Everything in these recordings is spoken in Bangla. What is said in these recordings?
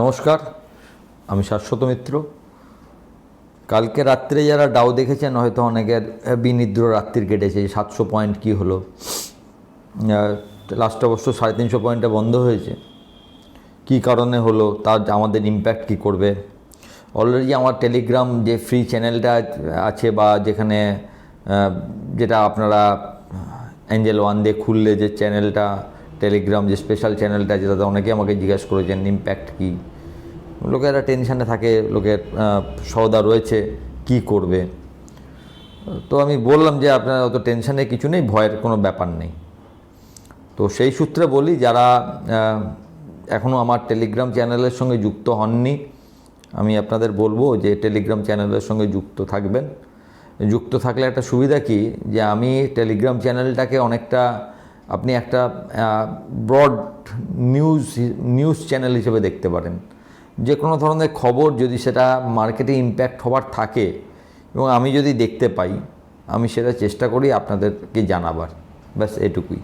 নমস্কার, আমি শাশ্বত মিত্র। কালকে রাত্রে যারা ডাও দেখেছেন, হয়তো অনেকের বিনিদ্র রাত্রির কেটেছে সাতশো পয়েন্ট কি হলো। লাস্ট অবশ্য সাড়ে তিনশো পয়েন্টে বন্ধ হয়েছে। কী কারণে হলো, তার আমাদের ইম্প্যাক্ট কী করবে? অলরেডি আমার টেলিগ্রাম যে ফ্রি চ্যানেলটা আছে, বা যেখানে যেটা আপনারা অ্যাঞ্জেল ওয়ান দিয়ে খুললে যে চ্যানেলটা টেলিগ্রাম যে স্পেশাল চ্যানেলটা আছে, তাতে অনেকে আমাকে জিজ্ঞাসা করেছেন ইম্প্যাক্ট কী? লোকেরা টেনশানে থাকে, লোকের সওদা রয়েছে, কি করবে? তো আমি বললাম যে, আপনার অত টেনশানে কিছু নেই, ভয়ের কোনো ব্যাপার নেই। তো সেই সূত্রে বলি, যারা এখনও আমার টেলিগ্রাম চ্যানেলের সঙ্গে যুক্ত হননি, আমি আপনাদের বলব যে, টেলিগ্রাম চ্যানেলের সঙ্গে যুক্ত থাকবেন। যুক্ত থাকলে একটা সুবিধা কি? যে, আমি টেলিগ্রাম চ্যানেলটাকে অনেকটা আপনি একটা ব্রড নিউজ নিউজ চ্যানেল হিসেবে দেখতে পারেন। যে কোনো ধরনের খবর যদি সেটা মার্কেটে ইম্প্যাক্ট হওয়ার থাকে, এবং আমি যদি দেখতে পাই, আমি সেটা চেষ্টা করি আপনাদেরকে জানাবার। ব্যাস, এটুকুই।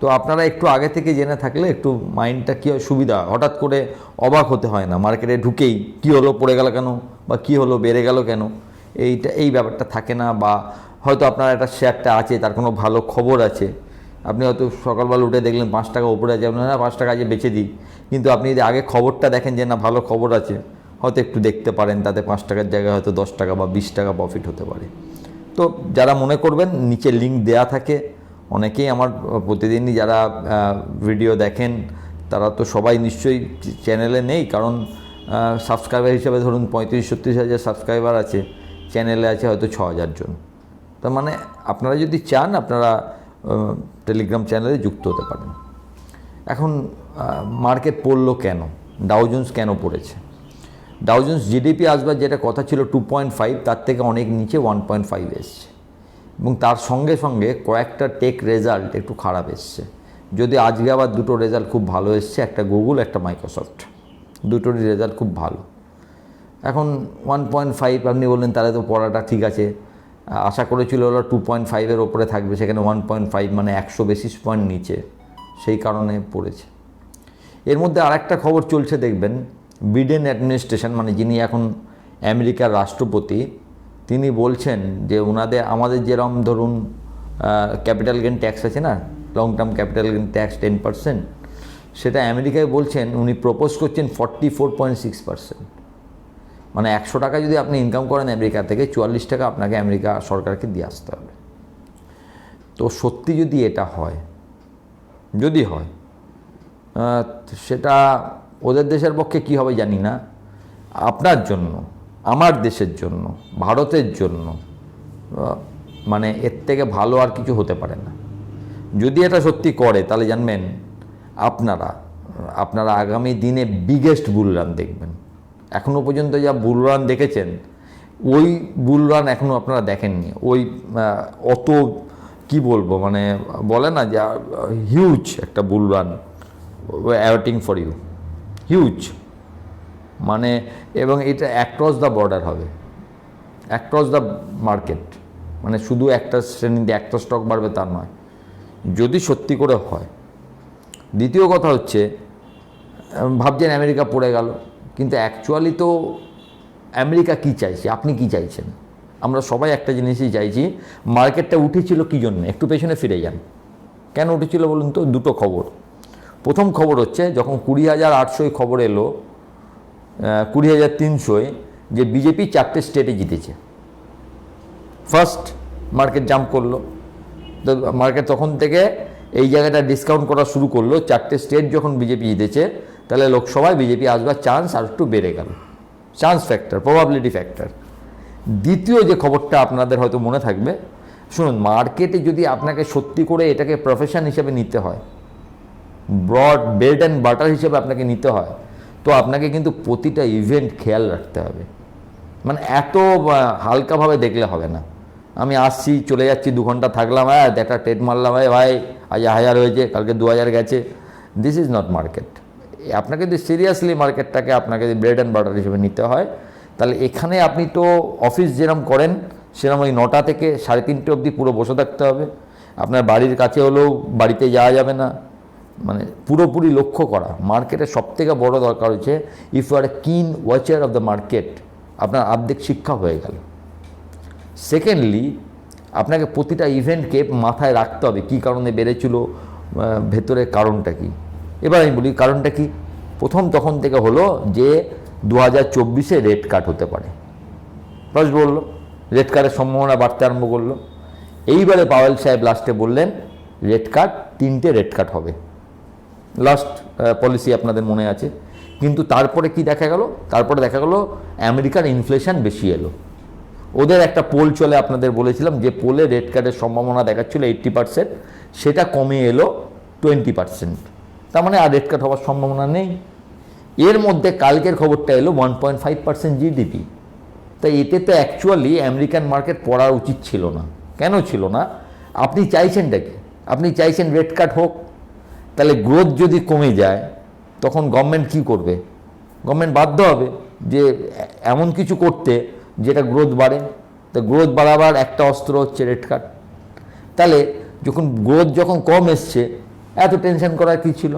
তো আপনারা একটু আগে থেকে জেনে থাকলে একটু মাইন্ডটা কী সুবিধা? হঠাৎ করে অবাক হতে হয় না মার্কেটে ঢুকেই কী হলো, পড়ে গেল কেন, বা কী হলো, বেড়ে গেল কেন? এইটা, এই ব্যাপারটা থাকে না, বা হয়তো আপনার একটা শেয়ারটা আছে, তার কোনো ভালো খবর আছে। আপনি হয়তো সকালবেলা উঠে দেখলেন পাঁচ টাকা উপরে আছে আপনার না, পাঁচ টাকা আছে বেঁচে দিই। কিন্তু আপনি যদি আগে খবরটা দেখেন যে, না, ভালো খবর আছে, হয়তো একটু দেখতে পারেন, তাতে পাঁচ টাকার জায়গায় হয়তো দশ টাকা বা বিশ টাকা প্রফিট হতে পারে। তো যারা মনে করবেন, নিচে লিঙ্ক দেয়া থাকে। অনেকেই আমার প্রতিদিনই যারা ভিডিও দেখেন, তারা তো সবাই নিশ্চয়ই চ্যানেলে নেই, কারণ সাবস্ক্রাইবার হিসেবে ধরুন পঁয়ত্রিশ, ছত্রিশ হাজার সাবস্ক্রাইবার আছে চ্যানেলে আছে হয়তো ছ হাজার জন। তার মানে আপনারা যদি চান, আপনারা টেলিগ্রাম চ্যানেলে যুক্ত হতে পারেন। এখন মার্কেট পড়ল কেন? ডাউজন্স কেন পড়েছে? ডাউজন্স জিডিপি আসবার যেটা কথা ছিল টু পয়েন্ট ফাইভ তার থেকে অনেক নিচে ওয়ান পয়েন্ট ফাইভ এসছে। এবং তার সঙ্গে সঙ্গে কয়েকটা টেক রেজাল্ট একটু খারাপ এসছে। যদি আজকে আবার দুটো রেজাল্ট খুব ভালো এসছে, একটা গুগল একটা মাইক্রোসফট দুটোরই রেজাল্ট খুব ভালো। এখন ওয়ান পয়েন্ট ফাইভ আপনি বললেন তাহলে তো পড়াটা ঠিক আছে। আশা করেছিল ওরা টু পয়েন্ট ফাইভের ওপরে থাকবে, সেখানে ওয়ান পয়েন্ট ফাইভ মানে একশো বেসিস পয়েন্ট নিচে, সেই কারণে পড়েছে। এর মধ্যে আরেকটা খবর চলছে, দেখবেন বিডেন অ্যাডমিনিস্ট্রেশন মানে যিনি এখন আমেরিকার রাষ্ট্রপতি, তিনি বলছেন যে ওনাদের, আমাদের যেরম ধরুন ক্যাপিটাল গেন ট্যাক্স আছে না long term capital gain tax ten percent সেটা আমেরিকায় বলছেন, উনি প্রপোজ করছেন forty four point six percent মানে একশো টাকা যদি আপনি ইনকাম করেন আমেরিকা থেকে, চুয়াল্লিশ টাকা আপনাকে আমেরিকা সরকারকে দিয়ে আসতে হবে। তো সত্যি যদি এটা হয়, যদি হয় সেটা ওদের দেশের পক্ষে কী হবে জানি না। আপনার জন্য, আমার দেশের জন্য, ভারতের জন্য মানে এর থেকে ভালো আর কিছু হতে পারে না। যদি এটা সত্যি করে, তাহলে জানবেন, আপনারা আপনারা আগামী দিনে বিগেস্ট বুল রান দেখবেন। এখনও পর্যন্ত যা বুল রান দেখেছেন, ওই বুল রান এখনও আপনারা দেখেননি। ওই অত কি বলব মানে বলে না যে হিউজ একটা bull run awaiting for you huge মানে এবং এটা অ্যাক্রস দ্য বর্ডার হবে অ্যাক্রস দ্য মার্কেট মানে শুধু একটা শ্রেণীতে, একটা স্টক বাড়বে তা নয়। যদি সত্যি করে হয়, দ্বিতীয় কথা হচ্ছে, ভাবছেন আমেরিকা পড়ে গেল কিন্তু অ্যাকচুয়ালি তো আমেরিকা কি চাইছে? আপনি কি চাইছেন? আমরা সবাই একটা জিনিসই চাইছি, মার্কেটটা উঠেছিল কী জন্য? একটু পেছনে ফিরে যান। কেন উঠেছিল বলুন তো? দুটো খবর। প্রথম খবর হচ্ছে, যখন কুড়ি হাজার আটশোয় খবর এলো কুড়ি হাজার তিনশোয়, যে বিজেপি চারটে স্টেটে জিতেছে। ফার্স্ট মার্কেট জাম্প করল। তো মার্কেট তখন থেকে এই জায়গাটা ডিসকাউন্ট করা শুরু করল। চারটে স্টেট যখন বিজেপি জিতেছে তাহলে লোকসভায় বিজেপি আসবার চান্স আর একটু বেড়ে গেল। চান্স ফ্যাক্টর প্রবাবিলিটি ফ্যাক্টর দ্বিতীয় যে খবরটা আপনাদের হয়তো মনে থাকবে, শুনুন মার্কেটে যদি আপনাকে সত্যি করে এটাকে প্রফেশন হিসেবে নিতে হয় ব্রড বেড অ্যান্ড বাটার হিসেবে আপনাকে নিতে হয়, তো আপনাকে কিন্তু প্রতিটা ইভেন্ট খেয়াল রাখতে হবে। মানে এত হালকাভাবে দেখলে হবে না। আমি আসছি, চলে যাচ্ছি, দু ঘণ্টা থাকলাম হ্যাঁ একটা টেট মারলাম ভাই ভাই, আজ হাজার হয়েছে, কালকে দু হাজার গেছে। দিস ইজ নট মার্কেট আপনাকে যদি সিরিয়াসলি মার্কেটটাকে আপনাকে যদি ব্রেড অ্যান্ড বাটার হিসেবে নিতে হয়, তাহলে এখানে আপনি তো অফিস যেরকম করেন সেরকম ওই নটা থেকে সাড়ে তিনটে অবধি পুরো বসে থাকতে হবে। আপনার বাড়ির কাছে হলেও বাড়িতে যাওয়া যাবে না। মানে পুরোপুরি লক্ষ্য করা। মার্কেটের সবথেকে বড় দরকার হচ্ছে ইফ ইউ আর এ কিন ওয়াচার অফ দ্য মার্কেট আপনার আর্ধেক শিক্ষা হয়ে গেল। সেকেন্ডলি আপনাকে প্রতিটা ইভেন্টকে মাথায় রাখতে হবে, কী কারণে বেড়েছিল ভেতরে কারণটা কি। এবার আমি বলি কারণটা কি? প্রথম তখন থেকে হলো যে দু হাজার চব্বিশে রেড কাট হতে পারে। ফার্স্ট বলল, রেড কার্ডের সম্ভাবনা বাড়তে আরম্ভ করল। এইবারে পাওয়েল সাহেব লাস্টে বললেন, রেড কার্ড, তিনটে রেড কার্ড হবে। লাস্ট পলিসি আপনাদের মনে আছে। কিন্তু তারপরে কি দেখা গেল? তারপরে দেখা গেল আমেরিকার ইনফ্লেশন বেশি এলো। ওদের একটা পোল চলে আপনাদের বলেছিলাম, যে পোলে রেড কার্ডের সম্ভাবনা দেখাচ্ছিল এইট্টি পার্সেন্ট সেটা কমে এলো টোয়েন্টি পার্সেন্ট তার মানে আর রেড কাট হওয়ার সম্ভাবনা নেই। এর মধ্যে কালকের খবরটা এলো one point five percent GDP তাই এতে তো অ্যাকচুয়ালি আমেরিকান মার্কেট পড়া উচিত ছিল না। কেন ছিল না? আপনি চাইছেনটা কি? আপনি চাইছেন রেড কাট হোক, তাহলে গ্রোথ যদি কমে যায়, তখন গভর্নমেন্ট কি করবে? গভর্নমেন্ট বাধ্য হবে যে এমন কিছু করতে যেটা গ্রোথ বাড়ে। তো গ্রোথ বাড়াবার একটা অস্ত্র হচ্ছে রেড কাট। তাহলে যখন গ্রোথ যখন কম এসছে এত টেনশন করার কি ছিল?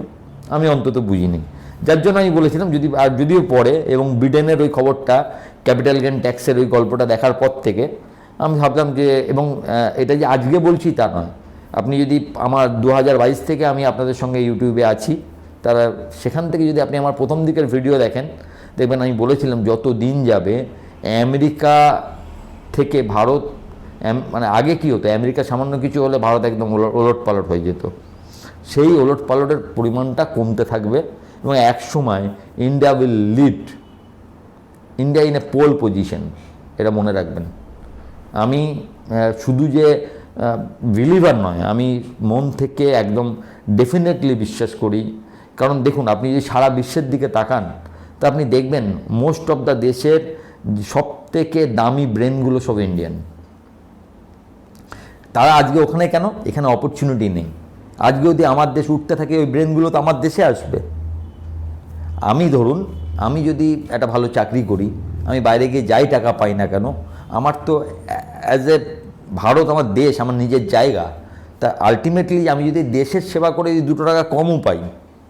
আমি অন্তত বুঝিনি। যার জন্য আমি বলেছিলাম, যদি, আর যদিও পরে, এবং ব্রিটেনের ওই খবরটা ক্যাপিটাল গেন ট্যাক্সের ওই গল্পটা দেখার পর থেকে, আমি ভাবলাম যে, এবং এটা যে আজকে বলছি তা নয়। আপনি যদি আমার দু থেকে আমি আপনাদের সঙ্গে ইউটিউবে আছি, তারা সেখান থেকে যদি আপনি আমার প্রথম দিকের ভিডিও দেখেন, দেখবেন আমি বলেছিলাম যত দিন যাবে, আমেরিকা থেকে ভারত মানে আগে কি হতো? আমেরিকা সামান্য কিছু হলে ভারত একদম ওলট পালট হয়ে যেত। সেই ওলট পালটের পরিমাণটা কমতে থাকবে এবং এক সময় India will lead India in a pole position এটা মনে রাখবেন। আমি শুধু যে বিলিভার নয়, আমি মন থেকে একদম ডেফিনেটলি বিশ্বাস করি। কারণ দেখুন, আপনি যদি সারা বিশ্বের দিকে তাকান, তা আপনি দেখবেন মোস্ট অফ দ্য দেশের সব থেকে দামি ব্রেনগুলো সব ইন্ডিয়ান তারা আজকে ওখানে কেন? এখানে অপরচুনিটি নেই। আজকে যদি আমার দেশ উঠতে থাকে, ওই ব্রেনগুলো তো আমার দেশে আসবে। আমি ধরুন, আমি যদি একটা ভালো চাকরি করি, আমি বাইরে গিয়ে যাই টাকা পাই না কেন, আমার তো অ্যাজ এ ভারত, আমার দেশ, আমার নিজের জায়গা, তা আলটিমেটলি আমি যদি দেশের সেবা করে যদি দুটো টাকা কমও পাই,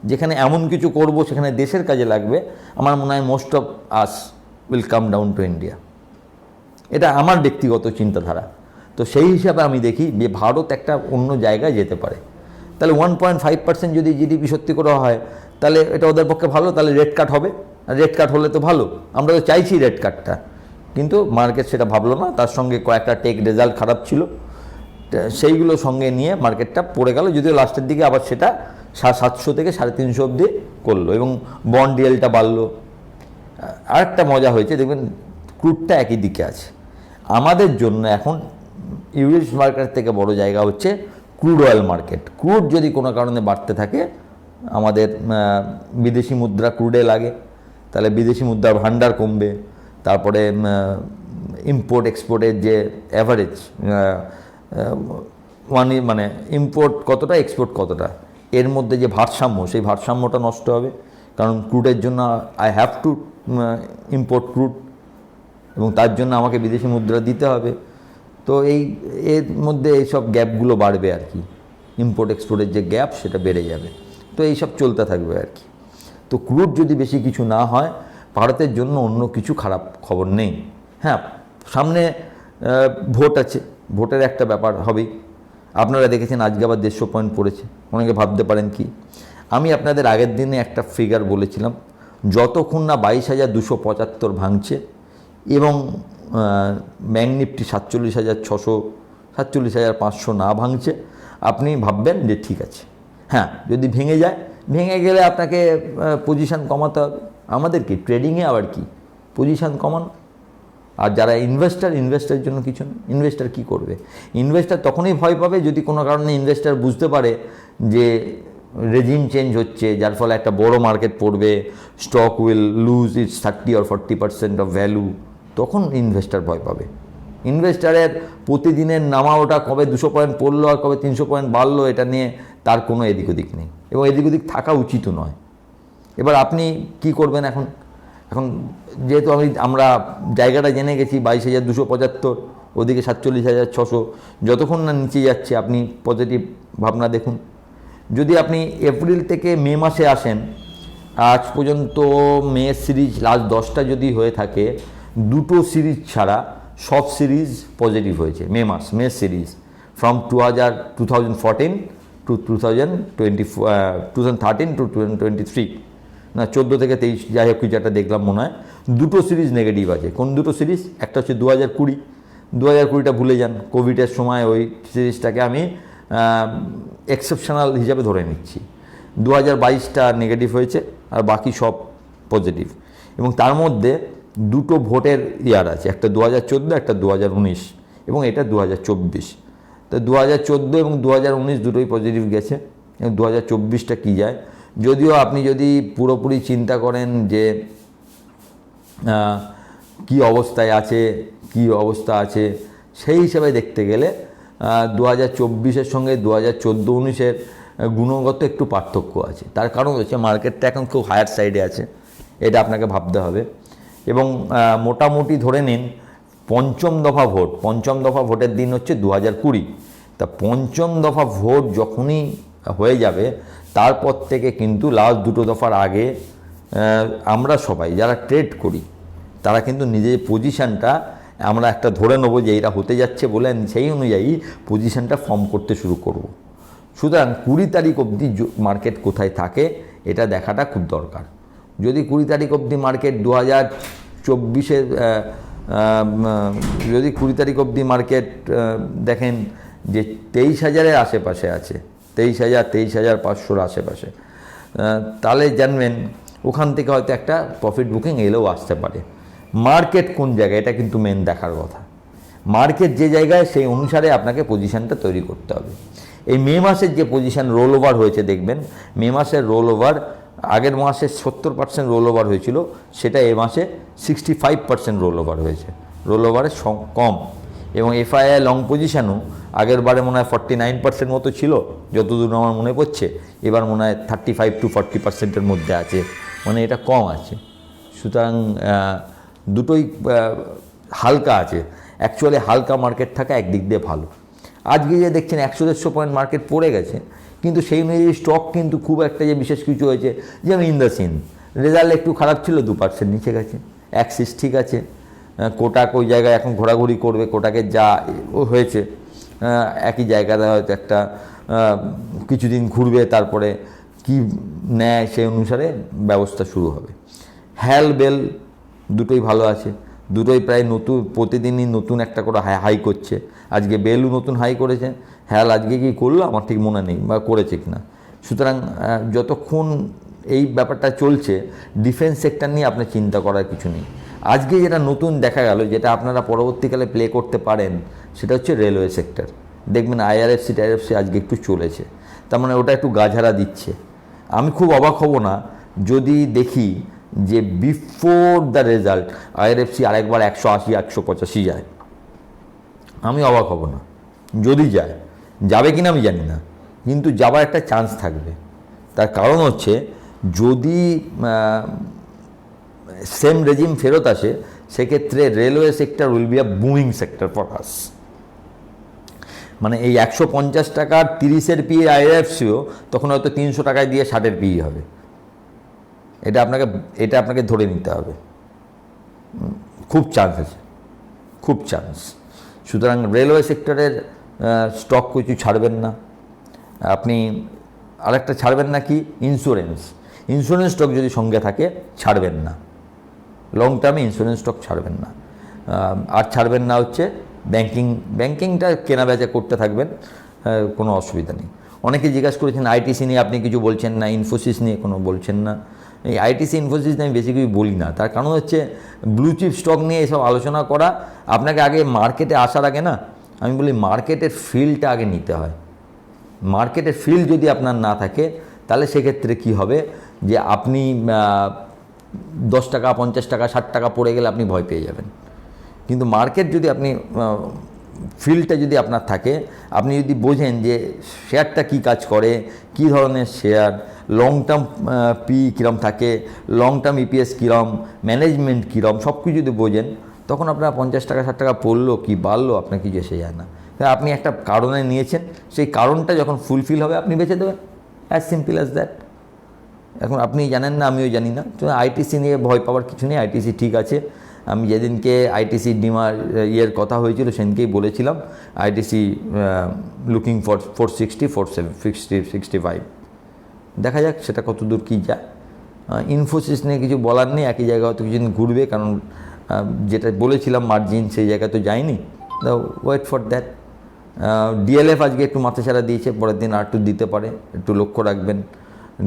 যেখানে এমন কিছু করব সেখানে দেশের কাজে লাগবে, আমার মনে হয় most of us will come down to India এটা আমার ব্যক্তিগত চিন্তাধারা। তো সেই হিসাবে আমি দেখি যে ভারত একটা অন্য জায়গায় যেতে পারে। তাহলে ওয়ান পয়েন্ট ফাইভ পার্সেন্ট যদি জিডিপি সত্যি করে হয়, তাহলে এটা ওদের পক্ষে ভালো, তাহলে রেড কাট হবে। আর রেড কার্ড হলে তো ভালো। আমরা তো চাইছি রেড কাটটা কিন্তু মার্কেট সেটা ভাবলো না, তার সঙ্গে কয়েকটা টেক রেজাল্ট খারাপ ছিল। সেইগুলো সঙ্গে নিয়ে মার্কেটটা পড়ে গেল, যদিও লাস্টের দিকে আবার সেটা সাতশো থেকে সাড়ে তিনশো অবধি করল এবং বন্ড ডিএলটা বাড়লো। আরেকটা মজা হয়েছে, দেখবেন ক্রুডটা একই দিকে আছে। আমাদের জন্য এখন ইউএস মার্কেট থেকে বড় জায়গা হচ্ছে ক্রুড অয়েল মার্কেট ক্রুড যদি কোনো কারণে বাড়তে থাকে, আমাদের বিদেশি মুদ্রা ক্রুডে লাগে, তাহলে বিদেশি মুদ্রার ভাণ্ডার কমবে, তারপরে ইম্পোর্ট এক্সপোর্টের যে অ্যাভারেজ ওয়ান মানে ইম্পোর্ট কতটা এক্সপোর্ট কতটা, এর মধ্যে যে ভারসাম্য, সেই ভারসাম্যটা নষ্ট হবে, কারণ ক্রুডের জন্য I have to import crude এবং তার জন্য আমাকে বিদেশি মুদ্রা দিতে হবে। তো এই, এর মধ্যে এইসব গ্যাপগুলো বাড়বে আর কি। ইম্পোর্ট এক্সপোর্টের যে গ্যাপ, সেটা বেড়ে যাবে। তো এইসব চলতে থাকবে আর কি। তো ক্রুড যদি বেশি কিছু না হয়, ভারতের জন্য অন্য কিছু খারাপ খবর নেই। হ্যাঁ সামনে ভোট আছে। ভোটের একটা ব্যাপার হবেই। আপনারা দেখেছেন আজকে আবার দেড়শো পয়েন্ট পড়েছে। অনেকে ভাবতে পারেন কি? আমি আপনাদের আগের দিনে একটা ফিগার বলেছিলাম, যতক্ষণ না বাইশ হাজার দুশো পঁচাত্তর ভাঙছে এবং ব্যাঙ্ক নিফটি সাতচল্লিশ হাজার ছশো, সাতচল্লিশ হাজার পাঁচশো না ভাঙছে, আপনি ভাববেন যে ঠিক আছে। হ্যাঁ যদি ভেঙে যায়, ভেঙে গেলে আপনাকে পজিশান কমাতে হবে। আমাদের কি ট্রেডিংয়ে আবার কি? পজিশান কমান। আর যারা ইনভেস্টার ইনভেস্টারের জন্য কিছু না। ইনভেস্টার কী করবে? ইনভেস্টার তখনই ভয় পাবে যদি কোনো কারণে ইনভেস্টার বুঝতে পারে যে রেজিম চেঞ্জ হচ্ছে, যার ফলে একটা বড় মার্কেট পড়বে stock will lose its thirty or forty percent of value তখন ইনভেস্টার ভয় পাবে। ইনভেস্টারের প্রতিদিনের নামা ওটা কবে দুশো পয়েন্ট পড়ল আর কবে তিনশো পয়েন্ট বাড়লো, এটা নিয়ে তার কোনো এদিক ওদিক নেই। এবং এদিক ওদিক থাকা উচিতও নয়। এবার আপনি কি করবেন এখন? এখন যেহেতু আমি, আমরা জায়গাটা জেনে গেছি, বাইশ হাজার দুশো পঁচাত্তর, ওদিকে সাতচল্লিশ হাজার ছশো, যতক্ষণ না নিচে যাচ্ছে, আপনি পজিটিভ ভাবনা দেখুন। যদি আপনি এপ্রিল থেকে মে মাসে আসেন, আজ পর্যন্ত মে সিরিজ, লাস্ট দশটা যদি হয়ে থাকে দুটো সিরিজ ছাড়া সব সিরিজ পজিটিভ হয়েছে। মে মাস, মে সিরিজ। ফ্রম টু হাজার two thousand fourteen to two thousand twenty two thousand thirteen to twenty three না, চোদ্দ থেকে তেইশ, যাই হোক, কিছু একটা দেখলাম মনে হয়। দুটো সিরিজ নেগেটিভ আছে। কোন দুটো সিরিজ? একটা হচ্ছে দু হাজার কুড়ি। দু হাজার কুড়িটা ভুলে যান। কোভিডের সময় ওই সিরিজটাকে আমি এক্সেপশনাল হিসাবে ধরে নিচ্ছি। দু হাজার বাইশটা নেগেটিভ হয়েছে আর বাকি সব পজিটিভ এবং তার মধ্যে দুটো ভোটের ইয়ার আছে, একটা দু হাজার চোদ্দ, একটা দু হাজার উনিশ এবং এটা দু হাজার চব্বিশ। তো দু হাজার চোদ্দ এবং দু হাজার উনিশ দুটোই পজিটিভ গেছে, এবং দু হাজার চব্বিশটা কী যায়? যদিও আপনি যদি পুরোপুরি চিন্তা করেন যে কি অবস্থায় আছে, কি অবস্থা আছে, সেই হিসাবে দেখতে গেলে দু হাজার চব্বিশের সঙ্গে দু হাজার চোদ্দ উনিশের গুণগত একটু পার্থক্য আছে। তার কারণ হচ্ছে মার্কেটটা এখন খুব হায়ার সাইডে আছে, এটা আপনাকে ভাবতে হবে। এবং মোটামুটি ধরে নিন পঞ্চম দফা ভোট। পঞ্চম দফা ভোটের দিন হচ্ছে দু হাজার কুড়ি। তা পঞ্চম দফা ভোট যখনই হয়ে যাবে, তারপর থেকে কিন্তু লাস্ট দুটো দফার আগে আমরা সবাই যারা ট্রেড করি, তারা কিন্তু নিজের পজিশানটা আমরা একটা ধরে নেব যে এটা হতে যাচ্ছে বলে সেই অনুযায়ী পজিশানটা ফর্ম করতে শুরু করব। সুতরাং কুড়ি তারিখ অবধি মার্কেট কোথায় থাকে, এটা দেখাটা খুব দরকার। যদি কুড়ি তারিখ অবধি মার্কেট দু হাজার চব্বিশে যদি কুড়ি তারিখ অবধি মার্কেট দেখেন যে তেইশ হাজারের আশেপাশে আছে, তেইশ হাজার তেইশ হাজার পাঁচশোর আশেপাশে তাহলে জানবেন ওখান থেকে হয়তো একটা প্রফিট বুকিং এলেও আসতে পারে। মার্কেট কোন জায়গায়? এটা কিন্তু মেন দেখার কথা। মার্কেট যে জায়গায়, সেই অনুসারে আপনাকে পজিশনটা তৈরি করতে হবে। এই মে মাসের যে পজিশন রোল ওভার হয়েছে, দেখবেন, মে মাসের রোল ওভার আগের মাসে সত্তর পার্সেন্ট রোল ওভার হয়েছিল, সেটা এ মাসে sixty five percent roll over হয়েছে। রোল ওভারে কম। এবং এফআইআই লং পজিশনও আগের বারে মনে হয় ফর্টি নাইন পার্সেন্ট মতো ছিল, যতদূর আমার মনে পড়ছে, এবার মনে হয় থার্টি ফাইভ টু ফর্টি পার্সেন্টের মধ্যে আছে। মানে এটা কম আছে। সুতরাং দুটোই হালকা আছে। অ্যাকচুয়ালি হালকা মার্কেট থাকা একদিক দিয়ে ভালো। আজকে যে দেখছেন একশো দেড়শো পয়েন্ট মার্কেট পড়ে গেছে কিন্তু সেই অনুযায়ী স্টক কিন্তু খুব একটা যে বিশেষ কিছু হয়েছে, যেমন ইন দ্য সিন রেজাল্ট একটু খারাপ ছিল, দু পার্সেন্ট নিচে গেছে। অ্যাক্সিস ঠিক আছে। কোটাক ওই জায়গায় এখন ঘোরাঘুরি করবে কোটাকে যা হয়েছে একই জায়গাতে হয়তো একটা কিছুদিন ঘুরবে, তারপরে কি নেয় সেই অনুসারে ব্যবস্থা শুরু হবে। হ্যাল বেল দুটোই ভালো আছে। দুটোই প্রায় নতুন, প্রতিদিনই নতুন একটা করে হাই করছে। আজকে বেলও নতুন হাই করেছে। হ্যাল আজকে কি করল? আমার ঠিক মনে নেই বা করেছে কিনা। সুতরাং যতক্ষণ এই ব্যাপারটা চলছে ডিফেন্স সেক্টর নিয়ে আপনার চিন্তা করার কিছু নেই। আজকে যেটা নতুন দেখা গেল, যেটা আপনারা পরবর্তীকালে প্লে করতে পারেন, সেটা হচ্ছে রেলওয়ে সেক্টর দেখবেন আইআরএফসি টাইআরএফসি আজকে একটু চলেছে। তার মানে ওটা একটু গাঝারা দিচ্ছে। আমি খুব অবাক হব না, যদি দেখি যে বিফোর দ্য রেজাল্ট আইআরএফসি আরেকবার একশো আশি, একশো পঁচাশি যায়। আমি অবাক হব না। যদি যায় যাবে কিনা আমি জানি না, কিন্তু যাবার একটা চান্স থাকবে। তার কারণ হচ্ছে, যদি সেম রেজিম ফেরত আসে, সেক্ষেত্রে railway sector will be a booming sector for us মানে এই একশো পঞ্চাশ টাকার তিরিশের পি আইএফসিও তখন হয়তো তিনশো টাকায় দিয়ে ষাটের পি হবে। এটা আপনাকে এটা আপনাকে ধরে নিতে হবে। খুব চান্স আছে। খুব চান্স সুতরাং রেলওয়ে সেক্টরের স্টক কিছু ছাড়বেন না। আপনি আরেকটা ছাড়বেন না কি ইন্স্যুরেন্স ইন্স্যুরেন্স স্টক যদি সঙ্গে থাকে, ছাড়বেন না। লং টার্মে ইন্স্যুরেন্স স্টক ছাড়বেন না। আর ছাড়বেন না হচ্ছে ব্যাংকিং ব্যাংকিংটা কেনা বেচা করতে থাকবেন কোনো অসুবিধা নেই। অনেকে জিজ্ঞাসা করেছেন আইটিসি নিয়ে আপনি কিছু বলছেন না ইনফোসিস নিয়ে কোনো বলছেন না। এই আইটিসি ইনফোসিস নিয়ে আমি বেশি কিছু বলি না। তার কারণ হচ্ছে ব্লু চিপ স্টক নিয়ে এসব আলোচনা করা, আপনাকে আগে মার্কেটে আসার আগে না আমি বলি মার্কেটের ফিল্ডটা আগে নিতে হয়। মার্কেটের ফিল্ড যদি আপনার না থাকে, তাহলে সেক্ষেত্রে কি হবে? যে আপনি দশ টাকা, পঞ্চাশ টাকা, ষাট টাকা পড়ে গেলে আপনি ভয় পেয়ে যাবেন। কিন্তু মার্কেট যদি আপনি ফিল্ডটা যদি আপনার থাকে, আপনি যদি বোঝেন যে শেয়ারটা কি কাজ করে, কি ধরনের শেয়ার লং টার্ম পি কীরম থাকে লং টার্ম ইপিএস কীরম ম্যানেজমেন্ট কীরম সব কিছু যদি বোঝেন তখন আপনার পঞ্চাশ টাকা, ষাট টাকা পড়ল, কি বাড়লো, আপনার কিছু এসে যায় না। আপনি একটা কারণে নিয়েছেন, সেই কারণটা যখন ফুলফিল হবে, আপনি বেছে দেবেন। অ্যাজ সিম্পল অ্যাজ দ্যাট এখন আপনি জানেন না, আমিও জানি না। তো আইটিসি নিয়ে ভয় পাওয়ার কিছু নেই আইটিসি ঠিক আছে। আমি যেদিনকে আইটিসি ডিমার ইয়ের কথা হয়েছিল, সেদিনকেই বলেছিলাম ITC looking for four sixty four seven sixty sixty five দেখা যাক সেটা কত দূর কী যায়। ইনফোসিস নিয়ে কিছু বলার নেই, একই জায়গায় হয়তো কিছুদিন ঘুরবে, কারণ যেটা বলেছিলাম মার্জিন, সেই জায়গায় তো যায়নি ওয়েট ফর দ্যাট ডিএলএফ আজকে একটু মাথাছাড়া দিয়েছে, পরের দিন আর একটু দিতে পারে, একটু লক্ষ্য রাখবেন।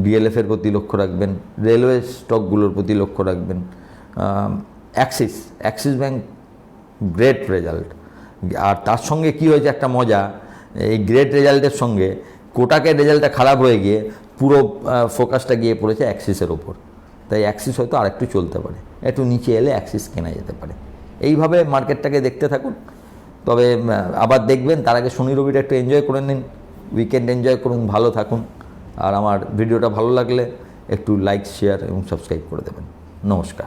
ডিএলএফের প্রতি লক্ষ্য রাখবেন রেলওয়ে স্টকগুলোর প্রতি লক্ষ্য রাখবেন। Axis Axis bank great result আর তার সঙ্গে কি হয়েছে একটা মজা, এই গ্রেট রেজাল্টের সঙ্গে কোটাকের রেজাল্টটা খারাপ হয়ে গিয়ে পুরো ফোকাসটা গিয়ে পড়েছে অ্যাক্সিসের ওপর। তাই অ্যাক্সিস হয়তো আরেকটু চলতে পারে। একটু নিচে এলে অ্যাক্সিস কেনা যেতে পারে। এইভাবে মার্কেটটাকে দেখতে থাকুন। তবে আবার দেখবেন, তার আগে শনি রবিটা একটু এনজয় করে নিন। উইকেন্ড এনজয় করুন, ভালো থাকুন। আর আমার ভিডিওটা ভালো লাগলে একটু লাইক শেয়ার এবং সাবস্ক্রাইব করে দেবেন। নমস্কার।